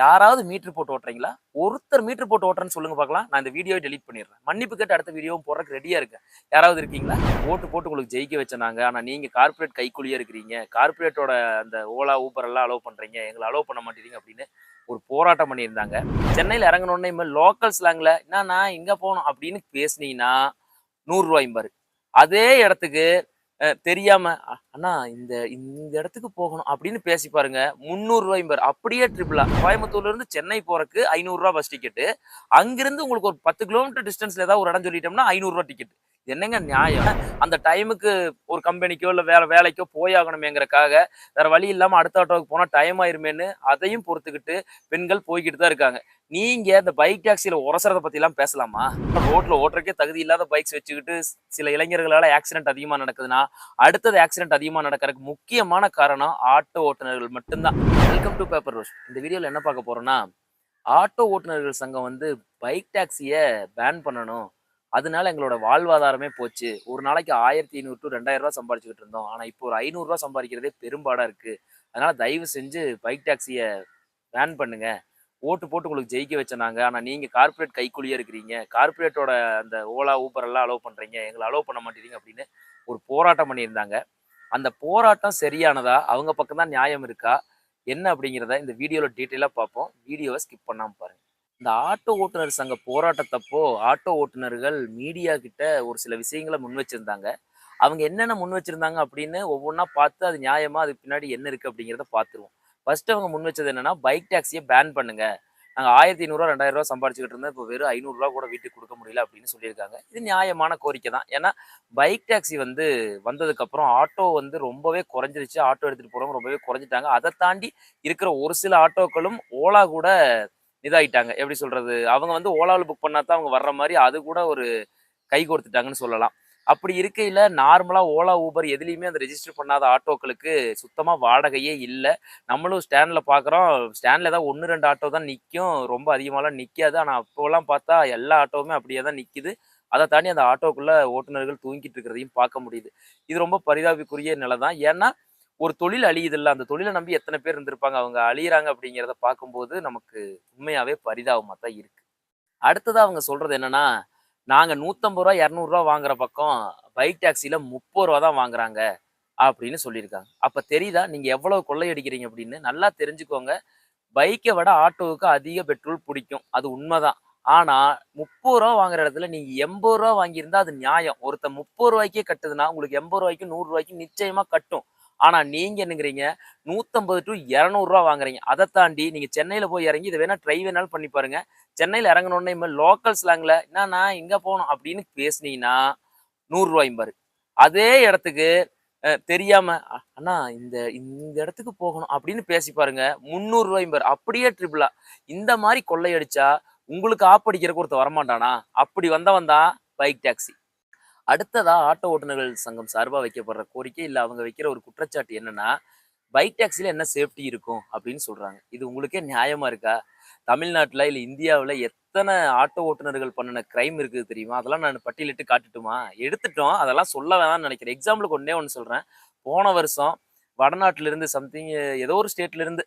யாராவது மீட்டர் போட்டு ஓட்டுறீங்களா? ஒருத்தர் மீட்டர் போட்டு ஓட்டுறேன்னு சொல்லுங்க பார்க்கலாம். நான் இந்த வீடியோவை டெலிட் பண்ணிடுறேன். மன்னிப்பு கேட்டு அடுத்த வீடியோவும் போடுறதுக்கு ரெடியா இருக்கேன். யாராவது இருக்கீங்களா? ஓட்டு போட்டு உங்களுக்கு ஜெயிக்க வச்சனாங்க. ஆனா நீங்க கார்ப்பரேட் கைக்குள்ளேயே இருக்கிறீங்க. கார்ப்பரேட்டோட அந்த ஓலா ஊபர் எல்லாம் அலோவ் பண்றீங்க. எங்களை அலோவ் பண்ண மாட்டேறீங்க அப்படின்னு ஒரு போராட்டம் பண்ணியிருந்தாங்க. சென்னையில் இறங்கணுன்னே இனிமேல் லோக்கல் ஸ்லாங்ல நான் எங்கே போகணும் அப்படின்னு பேசுனீங்கன்னா நூறுரூவாய்ம்பாரு அதே இடத்துக்கு தெரியாம அண்ணா இந்த இந்த இடத்துக்கு போகணும் அப்படின்னு பேசி பாருங்க முந்நூறுரூவாய்ம்பாரு அப்படியே ட்ரிபிளா கோயம்புத்தூர்ல இருந்து சென்னை போறதுக்கு ஐநூறுரூவா பஸ் டிக்கெட்டு அங்கிருந்து உங்களுக்கு ஒரு பத்து கிலோமீட்டர் டிஸ்டன்ஸ்ல ஏதாவது ஒரு இடம் சொல்லிட்டோம்னா ஐநூறுரூவா டிக்கெட் என்னங்க நியாயம்? அந்த டைமுக்கு ஒரு கம்பெனிக்கோ இல்லை வேற வேலைக்கோ போயாகணுமேங்கிறக்காக வேற வழி இல்லாமல் அடுத்த ஆட்டோவுக்கு போனால் டைம் ஆயிருமேன்னு அதையும் பொறுத்துக்கிட்டு பெண்கள் போய்கிட்டு தான் இருக்காங்க. நீங்க இந்த பைக் டாக்ஸில உரசறத பற்றிலாம் பேசலாமா? ரோட்ல ஓட்டுறக்கே தகுதி இல்லாத பைக்ஸ் வச்சுக்கிட்டு சில இளைஞர்களால ஆக்சிடென்ட் அதிகமா நடக்குதுன்னா அடுத்தது ஆக்சிடென்ட் அதிகமா நடக்கிறதுக்கு முக்கியமான காரணம் ஆட்டோ ஓட்டுநர்கள் மட்டும்தான். வெல்கம் டு பேப்பர் ரோஸ் இந்த வீடியோல என்ன பார்க்க போறோம்னா ஆட்டோ ஓட்டுநர்கள் சங்கம் வந்து பைக் டாக்ஸியை பேன் பண்ணணும். அதனால எங்களோட வாழ்வாதாரமே போச்சு. ஒரு நாளைக்கு ஆயிரத்தி ஐநூறு டு ரெண்டாயிரம் ரூபா சம்பாதிச்சுக்கிட்டு இருந்தோம். ஆனால் இப்போ ஒரு ஐநூறுரூவா சம்பாதிக்கிறதே பெரும்பாடாக இருக்குது அதனால் தயவு செஞ்சு பைக் டாக்ஸியை பேன் பண்ணுங்கள் ஓட்டு போட்டு உங்களுக்கு ஜெயிக்க வச்சனாங்க ஆனால் நீங்கள் கார்ப்பரேட் கைக்குள்ளேயே இருக்கிறீங்க. கார்ப்பரேட்டோட அந்த ஓலா ஊபர் எல்லாம் அலோவ் பண்ணுறீங்க எங்களை அலோவ் பண்ண மாட்டேறீங்க அப்படின்னு ஒரு போராட்டம் பண்ணியிருந்தாங்க. அந்த போராட்டம் சரியானதா? அவங்க பக்கம் தான் நியாயம் இருக்கா? என்ன அப்படிங்கிறத இந்த வீடியோவில் டீட்டெயிலாக பார்ப்போம். வீடியோவை ஸ்கிப் பண்ணாமல் பாருங்க. இந்த ஆட்டோ ஓட்டுநர் சங்க போராட்டத்தப்போ ஆட்டோ ஓட்டுநர்கள் மீடியா கிட்ட ஒரு சில விஷயங்களை முன் வச்சிருந்தாங்க. அவங்க என்னென்ன முன் வச்சிருந்தாங்க அப்படின்னு ஒவ்வொன்றா பார்த்து அது நியாயமா அதுக்கு பின்னாடி என்ன இருக்கு அப்படிங்கிறத பார்த்துருவோம். ஃபர்ஸ்ட் அவங்க முன் வச்சது என்னன்னா பைக் டாக்ஸியை பேன் பண்ணுங்க. நாங்கள் ஆயிரத்தி ஐநூறுரூவா ரெண்டாயிரம் ரூபா சம்பாரிச்சுக்கிட்டு இருந்தோம். இப்போ வெறும் ஐநூறுரூவா கூட வீட்டுக்கு கொடுக்க முடியல அப்படின்னு சொல்லியிருக்காங்க. இது நியாயமான கோரிக்கை தான். ஏன்னா பைக் டாக்ஸி வந்து வந்ததுக்கப்புறம் ஆட்டோ வந்து ரொம்பவே குறைஞ்சிருச்சு. ஆட்டோ எடுத்துகிட்டு போகிறவங்க ரொம்பவே குறைஞ்சிட்டாங்க. அதை தாண்டி இருக்கிற ஒரு சில ஆட்டோக்களும் ஓலா கூட இதாகிட்டாங்க எப்படி சொல்கிறது அவங்க வந்து ஓலாவில் புக் பண்ணா தான் அவங்க வர்ற மாதிரி அது கூட ஒரு கை கொடுத்துட்டாங்கன்னு சொல்லலாம். அப்படி இருக்கையில் நார்மலாக ஓலா ஊபர் எதுலேயுமே அந்த ரெஜிஸ்டர் பண்ணாத ஆட்டோக்களுக்கு சுத்தமாக வாடகையே இல்லை. நம்மளும் ஸ்டாண்டில் பார்க்குறோம் ஸ்டாண்டில் ஏதாவது ஒன்று ரெண்டு ஆட்டோ தான் நிற்கும் ரொம்ப அதிகமாகலாம் நிற்காது ஆனால் அப்போலாம் பார்த்தா எல்லா ஆட்டோவுமே அப்படியே தான் நிற்கிது அதை தாண்டி அந்த ஆட்டோக்குள்ளே ஓட்டுநர்கள் தூங்கிட்டு இருக்கிறதையும் பார்க்க முடியுது. இது ரொம்ப பரிதாபிக்குரிய நிலை தான் ஏன்னா ஒரு தொழில் அழியுதில்ல அந்த தொழிலை நம்பி எத்தனை பேர் இருந்திருப்பாங்க அவங்க அழியிறாங்க அப்படிங்கிறத பார்க்கும்போது நமக்கு உண்மையாவே பரிதாபமாக தான் இருக்கு. அடுத்ததாக அவங்க சொல்றது என்னன்னா நாங்கள் நூற்றம்பது ரூபா இரநூறுவா வாங்குற பக்கம் பைக் டாக்ஸியில் முப்பது ரூபா தான் வாங்குறாங்க அப்படின்னு சொல்லியிருக்காங்க. அப்போ தெரியுதா நீங்கள் எவ்வளவு கொள்ளையடிக்கிறீங்க அப்படின்னு? நல்லா தெரிஞ்சுக்கோங்க. பைக்கை விட ஆட்டோவுக்கு அதிக பெட்ரோல் பிடிக்கும். அது உண்மைதான். ஆனால் முப்பது ரூபா வாங்குற இடத்துல நீங்கள் எண்பது ரூபா வாங்கியிருந்தா அது நியாயம். ஒருத்தன் முப்பது ரூபாய்க்கே கட்டுதுன்னா உங்களுக்கு எண்பது ரூபாய்க்கும் நூறுரூவாய்க்கும் நிச்சயமாக கட்டும். ஆனால் நீங்கள் என்னங்கிறீங்க? நூற்றம்பது டு இரநூறுவா வாங்குறீங்க. அதை தாண்டி நீங்கள் சென்னையில் போய் இறங்கி இதை வேணால் ட்ரை வேணாலும் பண்ணி பாருங்கள் சென்னையில் இறங்கணுன்னே இனிமேல் லோக்கல் ஸ்லாங்கில் என்னண்ணா எங்கே போகணும் அப்படின்னு பேசுனீங்கன்னா நூறுரூவாய்ம்பாரு அதே இடத்துக்கு தெரியாமல் தெரியாம அண்ணா இந்த இந்த இடத்துக்கு போகணும் அப்படின்னு பேசி பாருங்க முந்நூறுரூவாய்ம்பாரு அப்படியே ட்ரிபிளா இந்த மாதிரி கொள்ளையடிச்சா உங்களுக்கு ஆப்படிக்கிறக்கு ஒருத்தர் வரமாட்டானா? அப்படி வந்தவன் தான் பைக் டாக்ஸி அடுத்ததா ஆட்டோ ஓட்டுநர்கள் சங்கம் சார்பாக வைக்கப்படுற கோரிக்கை இல்லை அவங்க வைக்கிற ஒரு குற்றச்சாட்டு என்னன்னா பைக் டாக்ஸில என்ன சேஃப்டி இருக்கும் அப்படின்னு சொல்றாங்க. இது உங்களுக்கே நியாயமா இருக்கா? தமிழ்நாட்டில் இல்லை இந்தியாவில் எத்தனை ஆட்டோ ஓட்டுநர்கள் பண்ணின கிரைம் இருக்குது தெரியுமா? அதெல்லாம் நான் பட்டியலிட்டு காட்டுட்டுமா? எடுத்துட்டோம். அதெல்லாம் சொல்ல வேணாம்னு நினைக்கிறேன். எக்ஸாம்பிளுக்கு கொண்டே ஒன்று சொல்கிறேன் போன வருஷம் வடநாட்டிலிருந்து சம்திங் ஏதோ ஒரு ஸ்டேட்லேருந்து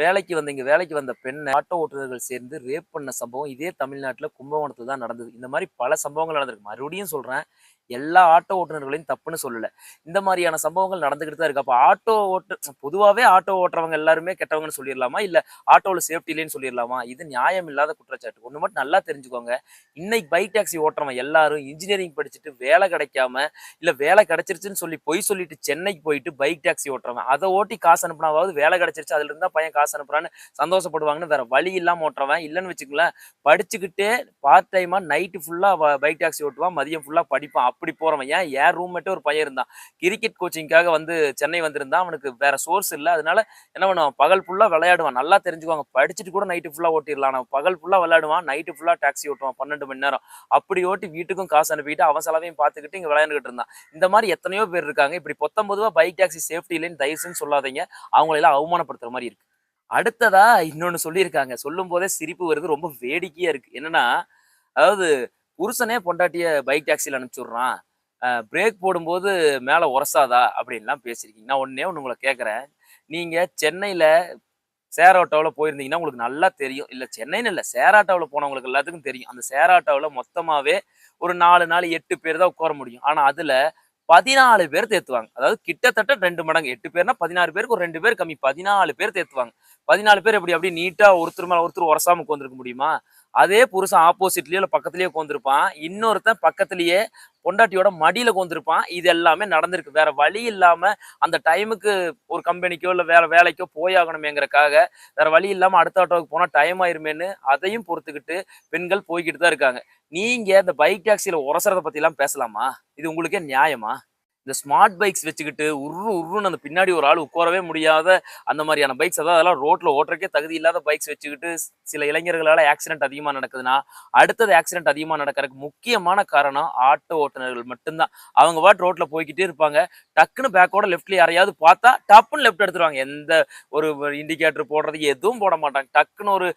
வேலைக்கு வந்த இங்கே வேலைக்கு வந்த பெண்ணை ஆட்டோ ஓட்டுநர்கள் சேர்ந்து ரேப் பண்ண சம்பவம் இதே தமிழ்நாட்டில் கும்பகோணத்தில் தான் நடந்தது. இந்த மாதிரி பல சம்பவங்கள் நடந்திருக்கு. மறுபடியும் சொல்கிறேன் எல்லா ஆட்டோ ஓட்டுநர்களையும் தப்புன்னு சொல்லலை. இந்த மாதிரியான சம்பவங்கள் நடந்துக்கிட்டு தான் இருக்கு. அப்போ ஆட்டோ ஓட்டு பொதுவாகவே ஆட்டோ ஓட்டுறவங்க எல்லாருமே கெட்டவங்கன்னு சொல்லிடலாமா? இல்லை ஆட்டோவில் சேஃப்டி இல்லைன்னு சொல்லிடலாமா? இது நியாயம் இல்லாத குற்றச்சாட்டு. ஒன்று மட்டும் நல்லா தெரிஞ்சுக்கோங்க. இன்னைக்கு பைக் டாக்ஸி ஓட்டுறவங்க எல்லாரும் இன்ஜினியரிங் படிச்சுட்டு வேலை கிடைக்காம இல்லை வேலை கிடைச்சிருச்சுன்னு சொல்லி பொய் சொல்லிட்டு சென்னைக்கு போயிட்டு பைக் டாக்ஸி ஓட்டுறவங்க அதை ஓட்டி காசு அனுப்பினாவது வேலை கிடைச்சிருச்சு அதுல இருந்தா பையன் காசு அனுப்புறான்னு சந்தோஷப்படுவாங்கன்னு வேற வழி இல்லாமல் ஓட்டுறவன். இல்லைன்னு வச்சுக்கோங்களேன் படிச்சுக்கிட்டே பார்ட் டைமாக நைட்டு ஃபுல்லாக பைக் டாக்ஸி ஓட்டுவான் மதியம் ஃபுல்லாக படிப்பான். அப்படி போகிறவன் ஏன்? என் ரூம்மேட்டே ஒரு பையன் இருந்தான். கிரிக்கெட் கோச்சிங்காக வந்து சென்னை வந்திருந்தான். அவனுக்கு வேற சோர்ஸ் இல்லை. அதனால என்ன பண்ணுவான்? பகல் ஃபுல்லாக விளையாடுவான். நல்லா தெரிஞ்சுக்குவாங்க. படிச்சுட்டு கூட நைட்டு ஃபுல்லாக ஓட்டிடலாம். அவன் பகல் ஃபுல்லாக விளையாடுவான். நைட்டு ஃபுல்லாக டாக்ஸி ஓட்டுவான். பன்னெண்டு மணி நேரம். அப்படி ஓட்டி வீட்டுக்கும் காசு அனுப்பிட்டு அவன் செலவையும் பார்த்துக்கிட்டு இங்கே விளையாண்டுகிட்டு இருந்தான். இந்த மாதிரி எத்தனையோ பேர் இருக்காங்க. இப்படி பொத்தம்பதுவா பைக் டாக்ஸி சேஃப்டி இல்லைன்னு தயவுசெய்து சொல்லாதீங்க. அவங்களெல்லாம் அவமானப்படுத்துற மாதிரி இருக்கு. அடுத்ததா இன்னொன்னு சொல்லியிருக்காங்க. சொல்லும் போதே சிரிப்பு வருது. ரொம்ப வேடிக்கையா இருக்கு. என்னன்னா அதாவது புருஷனே பொண்டாட்டிய பைக் டாக்ஸியில் அனுப்பிச்சுடுறான். பிரேக் போடும்போது மேலே உரசாதா அப்படின்லாம் பேசியிருக்கீங்க. நான் ஒன்னே ஒன்று உங்களை கேட்குறேன் நீங்கள் சென்னையில் சேர் ஆட்டோவில் போயிருந்தீங்கன்னா உங்களுக்கு நல்லா தெரியும். இல்லை சென்னைன்னு இல்லை சேர் ஆட்டோவில் போனவங்களுக்கு எல்லாத்துக்கும் தெரியும். அந்த சேர் ஆட்டோவில் மொத்தமாகவே ஒரு நாலு நாலு எட்டு பேர் தான் உட்கார முடியும். ஆனால் அதில் பதினாலு பேர் தேத்துவாங்க. அதாவது கிட்டத்தட்ட ரெண்டு மடங்கு. எட்டு பேர்னா பதினாறு பேருக்கு ஒரு ரெண்டு பேர் கம்மி. பதினாலு பேர் தேத்துவாங்க. பதினாலு பேர் எப்படி அப்படி நீட்டா ஒருத்தர் மேல ஒருத்தர் உரசாம உட்காந்துருக்க முடியுமா? அதே புருஷன் ஆப்போசிட்லயோ இல்லை பக்கத்துலயே உட்காந்துருப்பான் இன்னொருத்தன் பக்கத்துலயே பொண்டாட்டியோட மடியில உட்காந்துருப்பான் இது எல்லாமே நடந்திருக்கு. வேற வழி இல்லாம அந்த டைமுக்கு ஒரு கம்பெனிக்கோ இல்லை வேற வேலைக்கோ போயாகணுமேங்கிறக்காக வேற வழி இல்லாம அடுத்த ஆட்டோவுக்கு போனா டைம் ஆயிருமேன்னு அதையும் பொறுத்துக்கிட்டு பெண்கள் போய்கிட்டு தான் இருக்காங்க. நீங்க இந்த பைக் டாக்ஸியில் உரசுறத பத்தி எல்லாம் பேசலாமா? இது உங்களுக்கே நியாயமா? இந்த ஸ்மார்ட் பைக்ஸ் வச்சுக்கிட்டு உரு உருன்னு அந்த பின்னாடி ஒரு ஆள் உட்காரவே முடியாத அந்த மாதிரியான பைக்ஸ் அதாவது அதெல்லாம் ரோட்டில் ஓட்டுறக்கே தகுதி இல்லாத பைக்ஸ் வச்சுக்கிட்டு சில இளைஞர்களால் ஆக்சிடென்ட் அதிகமாக நடக்குதுன்னா அடுத்தது ஆக்சிடென்ட் அதிகமாக நடக்கிறதுக்கு முக்கியமான காரணம் ஆட்டோ ஓட்டுநர்கள் மட்டும்தான். அவங்க பாட்டு ரோட்டில் போய்கிட்டே இருப்பாங்க. டக்குன்னு பேக்கோட லெஃப்ட்ல யாரையாவது பார்த்தா டப்புன்னு லெஃப்ட் எடுத்துருவாங்க. எந்த ஒரு இண்டிகேட்டர் போடுறது எதுவும் போட மாட்டாங்க. டக்குன்னு ஒரு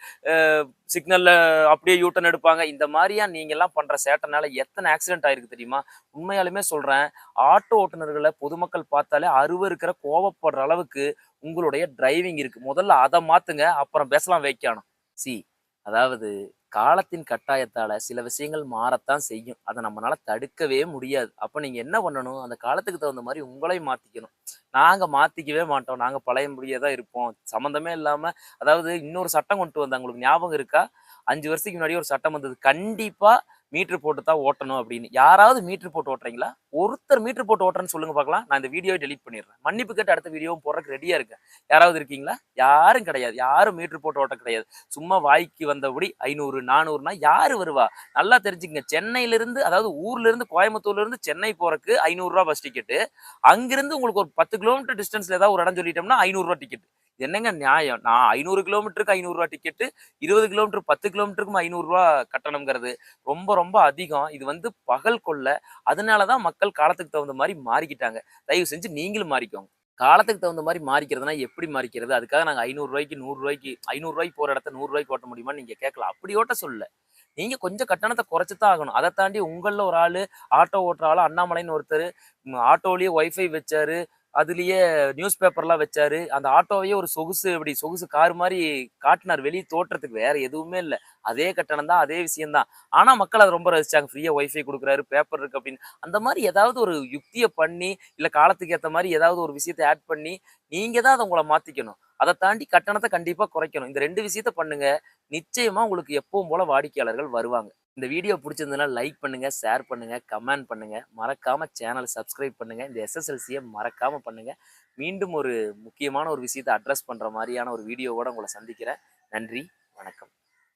சிக்னல்ல அப்படியே யூட்டன் எடுப்பாங்க. இந்த மாதிரியா நீங்க எல்லாம் பண்ற சேட்டனால எத்தனை ஆக்சிடென்ட் ஆயிருக்கு தெரியுமா? உண்மையாலுமே சொல்றேன். ஆட்டோ ஓட்டுநர்களை பொதுமக்கள் பார்த்தாலே அருவருக்கிற கோவப்படுற அளவுக்கு உங்களுடைய டிரைவிங் இருக்கு. முதல்ல அதை மாத்துங்க அப்புறம் பேசலாம் வைக்கணும் சி அதாவது காலத்தின் கட்டாயத்தால சில விஷயங்கள் மாறத்தான் செய்யும். அதை நம்மளால தடுக்கவே முடியாது. அப்ப நீங்க என்ன பண்ணணும்? அந்த காலத்துக்கு தகுந்த மாதிரி உங்களை மாத்திக்கணும். நாங்க மாத்திக்கவே மாட்டோம். நாங்க பழைய தான் இருப்போம். சம்மந்தமே இல்லாம அதாவது இன்னொரு சட்டம் கொண்டு வந்தாங்க. உங்களுக்கு ஞாபகம் இருக்கா? அஞ்சு வருஷத்துக்கு முன்னாடி ஒரு சட்டம் வந்தது. கண்டிப்பா மீட்ரு போட்டு தான் ஓட்டணும் அப்படின்னு. யாராவது மீட்ரு போட்டு ஓட்டுறீங்களா? ஒருத்தர் மீட்ரு போட்டு ஓட்டுறேன்னு சொல்லுங்க பார்க்கலாம். நான் இந்த வீடியோவை டெலீட் பண்ணிடுறேன். மன்னிப்பு கேட்டு அடுத்த வீடியோவும் போடுறதுக்கு ரெடியா இருக்கேன் யாராவது இருக்கீங்களா? யாரும் கிடையாது. யாரும் மீட்ரு போட்டு ஓட்ட கிடையாது. சும்மா வாய்க்கு வந்தபடி ஐநூறு நானூறுனா யாரு வருவா? நல்லா தெரிஞ்சுக்கங்க. சென்னையிலேருந்து அதாவது ஊர்ல இருந்து கோயம்புத்தூர்ல இருந்து சென்னை போகிறக்கு ஐநூறுரூவா பஸ் டிக்கெட்டு அங்கிருந்து உங்களுக்கு ஒரு பத்து கிலோமீட்டர் டிஸ்டன்ஸ்ல ஏதாவது ஒரு இடம் சொல்லிட்டோம்னா ஐநூறுரூவா டிக்கெட் என்னங்க நியாயம்? நான் ஐநூறு கிலோமீட்டருக்கு ஐநூறுரூவா டிக்கெட்டு இருபது கிலோமீட்டர் பத்து கிலோமீட்டருக்கும் ஐநூறுரூவா கட்டணங்கிறது ரொம்ப ரொம்ப அதிகம். இது வந்து பகல் கொள்ள. அதனால தான் மக்கள் காலத்துக்கு தகுந்த மாதிரி மாறிக்கிட்டாங்க. தயவு செஞ்சு நீங்களும் மாறிக்கோங்க. காலத்துக்கு தகுந்த மாதிரி மாறிக்கிறதுனா எப்படி மாறிக்கிறது? அதுக்காக நாங்கள் ஐநூறுரூவாய்க்கு நூறுரூவாய்க்கு ஐநூறுரூவாய்க்கு போகிற இடத்த நூறுரூவாய்க்கு ஓட்ட முடியுமான்னு நீங்கள் கேட்கலாம். அப்படி ஓட்ட சொல்ல. நீங்கள் கொஞ்சம் கட்டணத்தை குறைச்சி தான் ஆகணும். அதை தாண்டி உங்களில் ஒரு ஆள் ஆட்டோ ஓட்டுற ஆள் அண்ணாமலைன்னு ஒருத்தர் ஆட்டோலேயே ஒய்ஃபை வச்சாரு அதுலயே நியூஸ் பேப்பர்லாம் வச்சாரு. அந்த ஆட்டோவையே ஒரு சொகுசு இப்படி சொகுசு கார் மாதிரி காட்டினார். வெளியே தோற்றத்துக்கு வேற எதுவுமே இல்லை. அதே கட்டணம் தான் அதே விஷயம்தான். ஆனால் ஆனா மக்கள் அதை ரொம்ப ரசிச்சாங்க. ஃப்ரீயா ஒய்ஃபை கொடுக்குறாரு பேப்பர் இருக்கு அப்படின்னு. அந்த மாதிரி ஏதாவது ஒரு யுக்தியை பண்ணி இல்ல காலத்துக்கு ஏற்ற மாதிரி ஏதாவது ஒரு விஷயத்தை ஆட் பண்ணி நீங்க தான் அதை உங்களை மாத்திக்கணும். அதை தாண்டி கட்டணத்தை கண்டிப்பா குறைக்கணும். இந்த ரெண்டு விஷயத்த பண்ணுங்க. நிச்சயமா உங்களுக்கு எப்பவும் போல வாடிக்கையாளர்கள் வருவாங்க. இந்த வீடியோ பிடிச்சிருந்ததுன்னா லைக் பண்ணுங்க ஷேர் பண்ணுங்க கமெண்ட் பண்ணுங்க. மறக்காம சேனலை சப்ஸ்கிரைப் பண்ணுங்க. இந்த எஸ்எஸ்எல்சியை மறக்காம பண்ணுங்க. மீண்டும் ஒரு முக்கியமான ஒரு விஷயத்தை அட்ரஸ் பண்ற மாதிரியான ஒரு வீடியோவோட உங்களை சந்திக்கிறேன். நன்றி வணக்கம்.